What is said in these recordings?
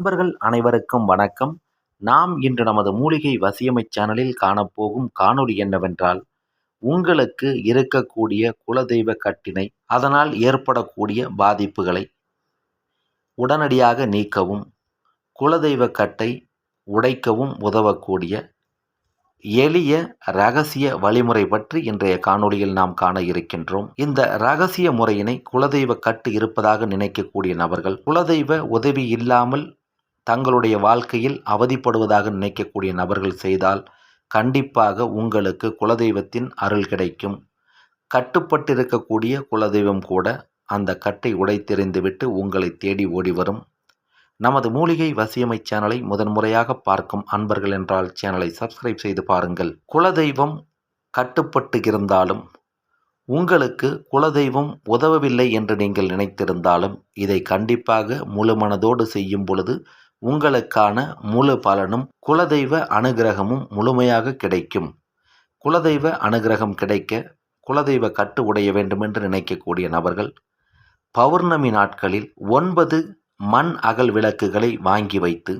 நண்பர்கள் அனைவருக்கும் வணக்கம். நாம் இன்று நமது மூலிகை வசியமை சேனலில் காணப்போகும் காணொளி என்னவென்றால் உங்களுக்கு இருக்கக்கூடிய குலதெய்வ கட்டினை அதனால் ஏற்படக்கூடிய பாதிப்புகளை உடனடியாக நீக்கவும் குலதெய்வ கட்டை உடைக்கவும் உதவக்கூடிய எளிய ரகசிய வழிமுறை பற்றி இன்றைய காணொளியில் நாம் காண இருக்கின்றோம். இந்த ரகசிய முறையினை குலதெய்வ கட்டு இருப்பதாக நினைக்கக்கூடிய நபர்கள் குலதெய்வ உதவி இல்லாமல் தங்களுடைய வாழ்க்கையில் அவதிப்படுவதாக நினைக்கக்கூடிய நபர்கள் செய்தால் கண்டிப்பாக உங்களுக்கு குலதெய்வத்தின் அருள் கிடைக்கும். கட்டுப்பட்டிருக்கக்கூடிய குலதெய்வம் கூட அந்த கட்டை உடைத்தெறிந்துவிட்டு உங்களை தேடி ஓடி வரும் நமது மூலிகை வசியமை சேனலை முதன்முறையாக பார்க்கும் அன்பர்கள் என்றால் சேனலை சப்ஸ்கிரைப் செய்து பாருங்கள். குலதெய்வம் கட்டுப்பட்டு இருந்தாலும் உங்களுக்கு குலதெய்வம் உதவவில்லை என்று நீங்கள் நினைத்திருந்தாலும் இதை கண்டிப்பாக முழு மனதோடு செய்யும் பொழுது உங்களுக்கான முழு பலனும் குலதெய்வ அனுகிரகமும் முழுமையாக கிடைக்கும். குலதெய்வ அனுகிரகம் கிடைக்க குலதெய்வ கட்டு உடைய வேண்டுமென்று நினைக்கக்கூடிய நபர்கள் பௌர்ணமி நாட்களில் ஒன்பது மண் அகல் விளக்குகளை வாங்கி வைத்து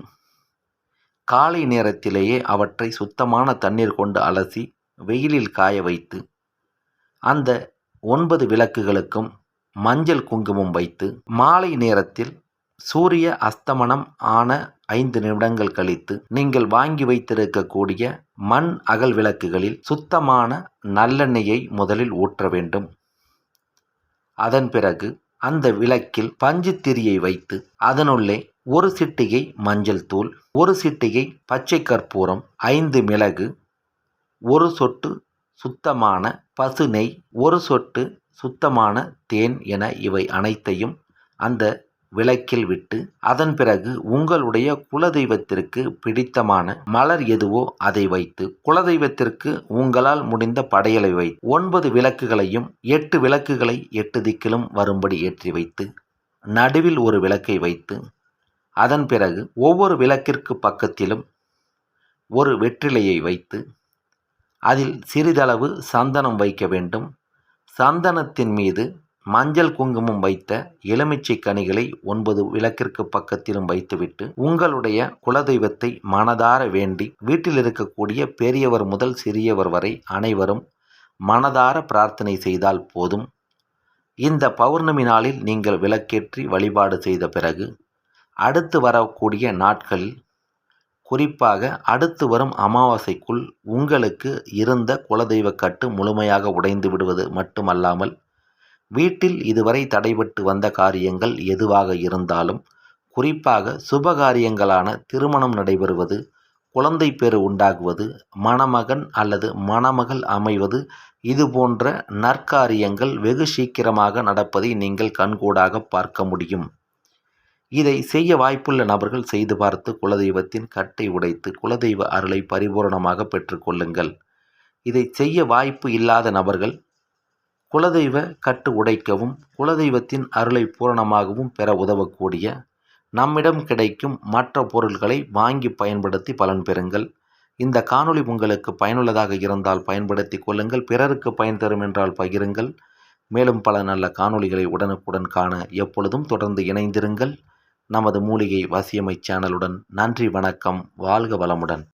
காலை நேரத்திலேயே அவற்றை சுத்தமான தண்ணீர் கொண்டு அலசி வெயிலில் காய வைத்து அந்த ஒன்பது விளக்குகளுக்கும் மஞ்சள் குங்குமம் வைத்து மாலை நேரத்தில் சூரிய அஸ்தமனம் ஆன ஐந்து நிமிடங்கள் கழித்து நீங்கள் வாங்கி வைத்திருக்கக்கூடிய மண் அகல் விளக்குகளில் சுத்தமான நல்லெண்ணெயை முதலில் ஊற்ற வேண்டும். அதன் பிறகு அந்த விளக்கில் பஞ்சு திரியை வைத்து அதனுள்ளே ஒரு சிட்டிகை மஞ்சள் தூள் ஒரு சிட்டிகை பச்சை கற்பூரம் ஐந்து மிளகு ஒரு சொட்டு சுத்தமான பசு நெய் ஒரு சொட்டு சுத்தமான தேன் என இவை அனைத்தையும் அந்த விளக்கில் விட்டு அதன் பிறகு உங்களுடைய குலதெய்வத்திற்கு பிடித்தமான மலர் எதுவோ அதை வைத்து குலதெய்வத்திற்கு உங்களால் முடிந்த படையலை வை ஒன்பது விளக்குகளையும் எட்டு விளக்குகளை எட்டு திக்கிலும் வரும்படி ஏற்றி வைத்து நடுவில் ஒரு விளக்கை வைத்து அதன் பிறகு ஒவ்வொரு விளக்கிற்கு பக்கத்திலும் ஒரு வெற்றிலையை வைத்து அதில் சிறிதளவு சந்தனம் வைக்க வேண்டும். சந்தனத்தின் மீது மஞ்சள் குங்குமம் வைத்த எலுமிச்சை கனிகளை ஒன்பது விளக்கிற்கு பக்கத்திலும் வைத்துவிட்டு உங்களுடைய குலதெய்வத்தை மனதார வேண்டி வீட்டில் இருக்கக்கூடிய பெரியவர் முதல் சிறியவர் வரை அனைவரும் மனதார பிரார்த்தனை செய்தால் போதும். இந்த பௌர்ணமி நாளில் நீங்கள் விளக்கேற்றி வழிபாடு செய்த பிறகு அடுத்து வரக்கூடிய நாட்களில் குறிப்பாக அடுத்து வரும் அமாவாசைக்குள் உங்களுக்கு இருந்த குலதெய்வ கட்டு முழுமையாக உடைந்து விடுவது மட்டுமல்லாமல் வீட்டில் இதுவரை தடைபட்டு வந்த காரியங்கள் எதுவாக இருந்தாலும் குறிப்பாக சுபகாரியங்களான திருமணம் நடைபெறுவது குழந்தை பேறு உண்டாகுவது மணமகன் அல்லது மணமகள் அமைவது இது போன்ற நற்காரியங்கள் வெகு சீக்கிரமாக நடப்பதை நீங்கள் கண்கூடாக பார்க்க முடியும். இதை செய்ய வாய்ப்புள்ள நபர்கள் செய்து பார்த்து குலதெய்வத்தின் கட்டை உடைத்து குலதெய்வ அருளை பரிபூரணமாக பெற்றுக்கொள்ளுங்கள் இதை செய்ய வாய்ப்பு இல்லாத நபர்கள் குலதெய்வ கட்டு உடைக்கவும் குலதெய்வத்தின் அருளை பூரணமாகவும் பெற உதவக்கூடிய நம்மிடம் கிடைக்கும் மற்ற பொருள்களை வாங்கி பயன்படுத்தி பலன் பெறுங்கள். இந்த காணொளி உங்களுக்கு பயனுள்ளதாக இருந்தால் பயன்படுத்தி கொள்ளுங்கள் பிறருக்கு பயன் தரும் என்றால் பகிருங்கள். மேலும் பல நல்ல காணொளிகளை உடனுக்குடன் காண எப்பொழுதும் தொடர்ந்து இணைந்திருங்கள். நமது மூலிகை வசியமை சேனலுடன் நன்றி வணக்கம் வாழ்க வளமுடன்.